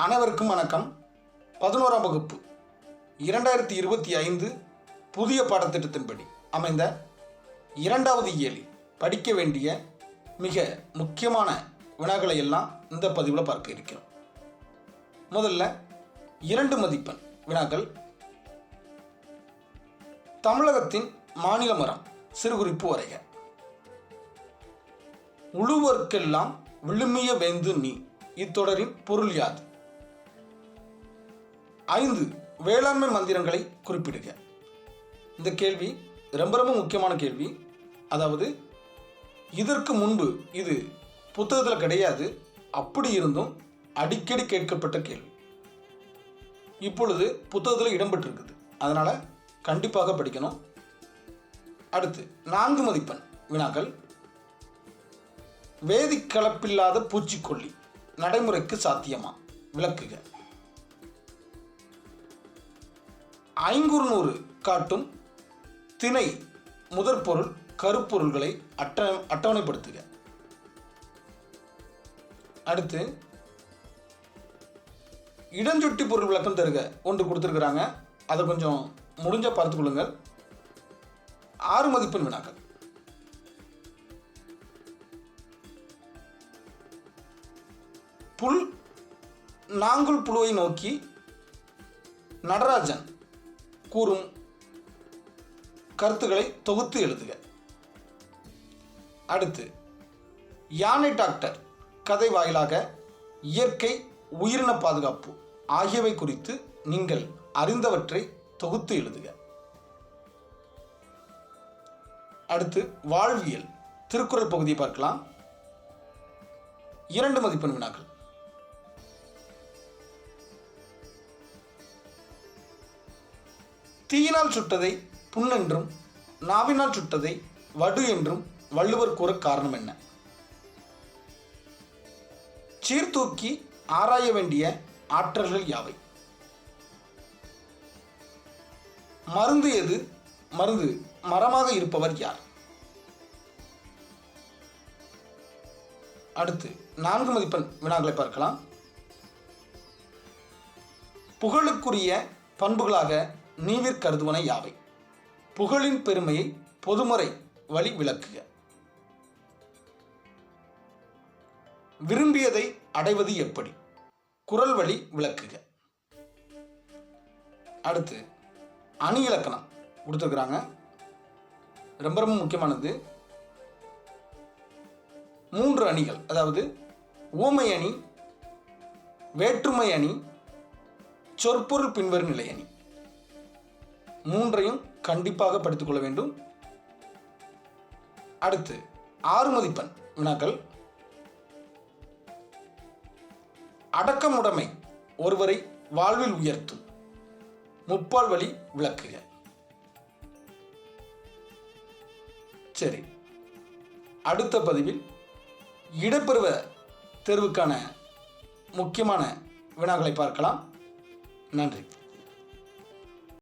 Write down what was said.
அனைவருக்கும் வணக்கம். பதினோராம் வகுப்பு. இரண்டாயிரத்தி இருபத்தி ஐந்து புதிய பாடத்திட்டத்தின்படி அமைந்த இரண்டாவது இயலி படிக்க வேண்டிய மிக முக்கியமான வினாக்களை எல்லாம் இந்த பதிவில் பார்க்க இருக்கிறோம். முதல்ல இரண்டு மதிப்பெண் வினாக்கள். தமிழகத்தின் மாநில மரம் சிறுகுறிப்பு வரைக. உழுவர்க்கெல்லாம் விழுமிய வேந்து நீ. இத்தொடரின் பொருள் யாது? ஐந்து வேளாண்மை மந்திரங்களை குறிப்பிடுக. இந்த கேள்வி ரொம்ப ரொம்ப முக்கியமான கேள்வி. அதாவது இதற்கு முன்பு இது புத்தகத்தில் கிடையாது. அப்படி இருந்தும் அடிக்கடி கேட்கப்பட்ட கேள்வி. இப்பொழுது புத்தகத்தில் இடம்பெற்றிருக்குது. அதனால் கண்டிப்பாக படிக்கணும். அடுத்து நான்கு மதிப்பெண் வினாக்கள். வேதிக்கலப்பில்லாத பூச்சிக்கொல்லி நடைமுறைக்கு சாத்தியமா? விளக்குக. ஐங்குறுநூறு காட்டும் திணை முதற்பொருள் கருப்பொருள்களை அட்ட அட்டவணைப்படுத்துக. அடுத்து இடஞ்சுட்டி பொருள் விளக்கம் தருக. ஒன்று கொடுத்துருக்குறாங்க. அதை கொஞ்சம் முடிஞ்ச பார்த்து கொள்ளுங்கள். ஆறு மதிப்பெண் வினாக்கள். புல் நாங்குல் புழுவை நோக்கி நடராஜன் கூறும் கருத்துக்களை தொகுத்து எழுதுக. அடுத்து யானை டாக்டர் கதை வாயிலாக இயற்கை உயிரின பாதுகாப்பு ஆகியவை குறித்து நீங்கள் அறிந்தவற்றை தொகுத்து எழுதுக. அடுத்து வாழ்வியல் திருக்குறள் பகுதியை பார்க்கலாம். இரண்டு மதிப்பெண் வினாக்கள். தீயினால் சுட்டதை புண்ணென்றும் நாவினால் சுட்டதை வடு என்றும் வள்ளுவர் கூற காரணம் என்ன? சீர்தூக்கி ஆராய வேண்டிய ஆற்றல்கள் யாவை? மருந்து எது? மருந்து மரமாக இருப்பவர் யார்? அடுத்து நான்கு மதிப்பெண் வினாக்களை பார்க்கலாம். புகழுக்குரிய பண்புகளாக நீவிற் கருதுவன யாவை? புகழின் பெருமையை பொதுமறை வழி விளக்குக. விரும்பியதை அடைவது எப்படி? குரல் வழி விளக்குக. அடுத்து அணி இலக்கணம் கொடுத்துருக்குறாங்க. ரொம்ப ரொம்ப முக்கியமானது. மூன்று அணிகள் அதாவது ஊமை அணி வேற்றுமை அணி சொற்பொருள் பின்வரும் நிலை அணி. மூன்றையும் கண்டிப்பாக படித்துக்கொள்ள வேண்டும். அடுத்து ஆறு மதிப்பெண் வினாக்கள். அடக்கமுடைமை ஒருவரை வாழ்வில் உயர்த்தும் முப்பால் வழி விளக்குக. சரி அடுத்த பதிவில் இடப்பருவ தேர்வுக்கான முக்கியமான வினாக்களை பார்க்கலாம். நன்றி.